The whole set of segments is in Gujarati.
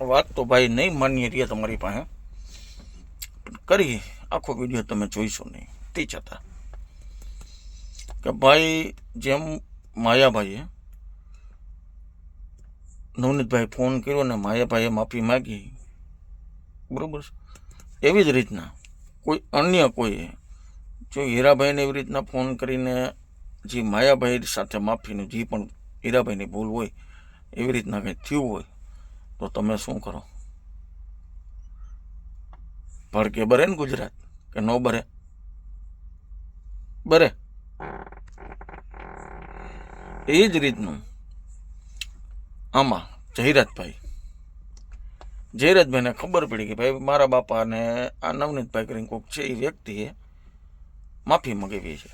વાત તો ભાઈ નહીં માન્ય રહી તમારી પાસે. કરી, આખો વીડિયો તમે જોઈશો નહીં. તે છતાં. કે ભાઈ જેમ માયાભાઈએ નવનીતભાઈ ફોન કર્યો ને માયાભાઈએ માફી માગી, બરાબર એવી જ રીતના કોઈ અન્ય કોઈએ જો હીરાભાઈને એવી રીતના ફોન કરીને જે માયાભાઈ સાથે માફીનું જે પણ હીરાભાઈની ભૂલ હોય, એવી રીતના કંઈ થયું હોય તો તમે શું કરો? ભડકે બરે ને ગુજરાત? કે ન બરે? બરે. એ જ રીતનું આમાં જયરાજભાઈ. જયરાજભાઈને ખબર પડી કે ભાઈ મારા બાપાને આ નવનીતભાઈ કરીને કોઈક છે એ વ્યક્તિએ માફી મગાવી છે.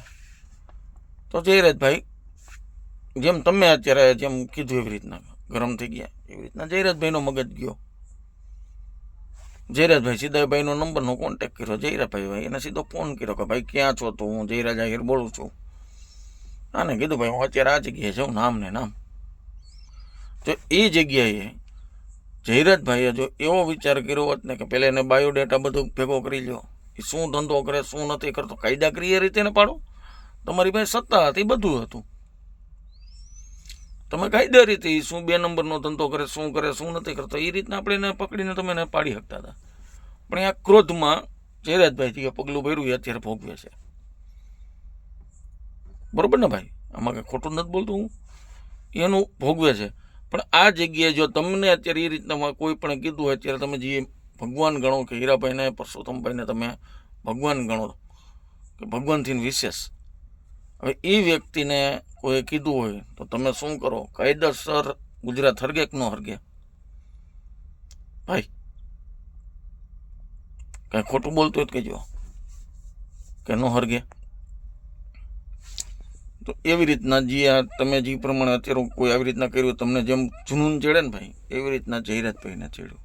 તો જયરાજભાઈ, જેમ તમે અત્યારે જેમ કીધું એવી રીતના. ગરમ થઈ ગયા. એવી રીતના જયરાજભાઈનો મગજ ગયો. જયરાજભાઈ સીધાભાઈનો નંબરનો કોન્ટેક કર્યો. જયરાજભાઈ ભાઈ એને સીધો ફોન કર્યો કે, ભાઈ, ક્યાં છો તો? હું જયરાજ આહિર બોલું છું. આને કીધું, ભાઈ, હું અત્યારે આ જગ્યાએ છું નામ ને નામ. તો એ જગ્યાએ જયરાજભાઈએ જો એવો વિચાર કર્યો હોત ને કે પહેલાં એને બાયોડેટા બધું ભેગો કરી લ્યો. એ શું ધંધો કરે, શું નથી કરતો, કાયદાકીય રીતે ને પાડો. તમારી પાસે સત્તા હતી, બધું હતું. તમે કાયદા રીતે શું બે નંબરનો ધંધો કરે, શું કરે, શું નથી કરતો એ રીતના આપણે એને પકડીને તમે એને પાડી શકતા હતા. પણ આ ક્રોધમાં જયરાજભાઈથી એ પગલું ભર્યું એ અત્યારે ભોગવે છે. બરોબર ને ભાઈ? આમાં કંઈ ખોટું નથી બોલતું હું. એનું ભોગવે છે. પણ આ જગ્યાએ જો તમને અત્યારે એ રીતના કોઈ પણ કીધું હોય, અત્યારે તમે જે ભગવાન ગણો કે હીરાભાઈને, પરસોત્તમભાઈને તમે ભગવાન ગણો, કે ભગવાનથી વિશેષ હવે એ વ્યક્તિને કોઈએ કીધું હોય તો તમે શું કરો? કાયદેસર ગુજરાત હરગે કે ન હરગે? ભાઈ, કાંઈ ખોટું બોલતું હોય કહેજો. કે ન હરગે. તો એવી રીતના જે આ તમે જે પ્રમાણે અત્યારે કોઈ આવી રીતના કર્યું તમને જેમ જુનૂન ચડે ને ભાઈ, એવી રીતના જયરાજભાઈને ચડ્યું.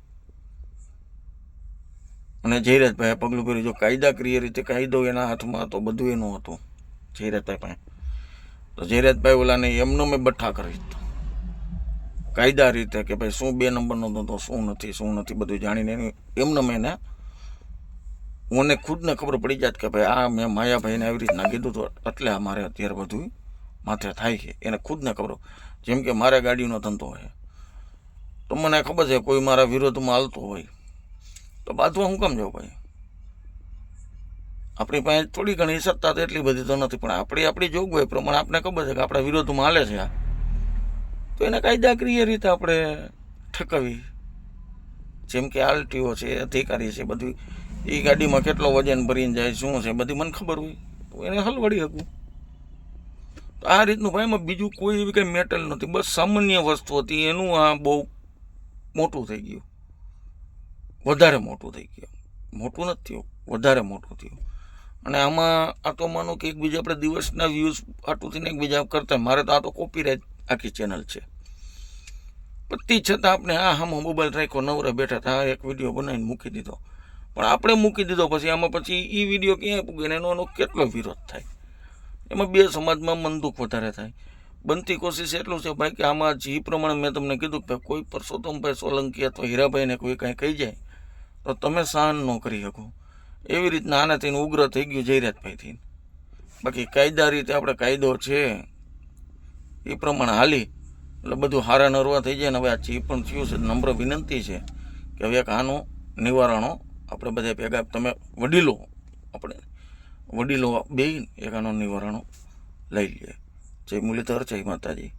અને જયરાજભાઈએ પગલું કર્યું જો કાયદાકીય રીતે કાયદો એના હાથમાં હતો, બધું એનું હતું. જયરાજભાઈ પાસે. તો જયરાજભાઈ ઓલાને એમનો મેં બઠ્ઠા કરી દીધો. કાયદા રીતે કે ભાઈ શું બે નંબરનો ધંધો, શું નથી શું નથી બધું જાણીને એમનો મેં એને મને ખુદને ખબર પડી જાત કે ભાઈ આ મેં માયાભાઈને આવી રીતના કીધું તો એટલે આ મારે અત્યારે બધું માથે થાય છે. એને ખુદને ખબર જેમ કે મારા ગાડીનો ધંધો હોય. તો મને ખબર છે કોઈ મારા વિરોધમાં હાલતો હોય. તો બાજુ હું કેમ જાઉં ભાઈ? આપણી પાસે થોડી ઘણી સત્તા તો એટલી બધી તો નથી, પણ આપણી આપણી જોગવાઈ પ્રમાણે આપણે ખબર છે કે આપણા વિરોધમાં હાલે છે આ. તો એને કાયદાકીય રીતે આપણે ઠકાવી. જેમ કે આરટીઓ છે, અધિકારી છે, બધું. એ ગાડીમાં કેટલો વજન ભરીને જાય, શું છે, બધી મને ખબર હોય. તો એને હલવડી શકું. તો આ રીતનું ભાઈ એમાં બીજું કોઈ એવી કંઈ મેટલ નથી. બસ સામાન્ય વસ્તુ હતી. એનું આ બહુ મોટું થઈ ગયું. વધારે મોટું થઈ ગયું. મોટું નથી થયું. વધારે મોટું થયું. અને આમાં આ તો માનો કે એકબીજા આપણે દિવસના વ્યૂઝ આટલું ને એકબીજા કરતા, મારે તો આ તો કોપીરાઇટ આખી ચેનલ છે. પતિ છતાં આપણે આ હામાં મોબાઈલ રાખ્યો, નવરા બેઠા હતા એક વીડિયો બનાવીને મૂકી દીધો. પણ આપણે મૂકી દીધો પછી આમાં પછી એ વીડિયો ક્યાંય પૂગે ને એનો કેટલો વિરોધ થાય? એમાં બે સમાજમાં મન દુઃખ વધારે થાય. બનતી કોશિશ એટલું છે ભાઈ કે આમાં જે પ્રમાણે મેં તમને કીધું કે કોઈ પરસોત્તમભાઈ સોલંકી અથવા હીરાભાઈને કોઈ કાંઈ કહી જાય, તો તમે સહન ન કરી શકો. એવી રીતના આનાથી ઉગ્ર થઈ ગયું જયરાજભાઈથી બાકી કાયદા રીતે આપણે કાયદો છે, એ પ્રમાણે હાલી. એટલે બધું હારા નરવા થઈ જાય ને હવે આ જે પણ થયું છે, નમ્ર વિનંતી છે કે હવે એક આનું નિવારણો આપણે બધા ભેગા, તમે વડીલો, આપણે વડીલો બે એક આનો નિવારણો લઈ લઈએ જય મુરલીધર, જય માતાજી.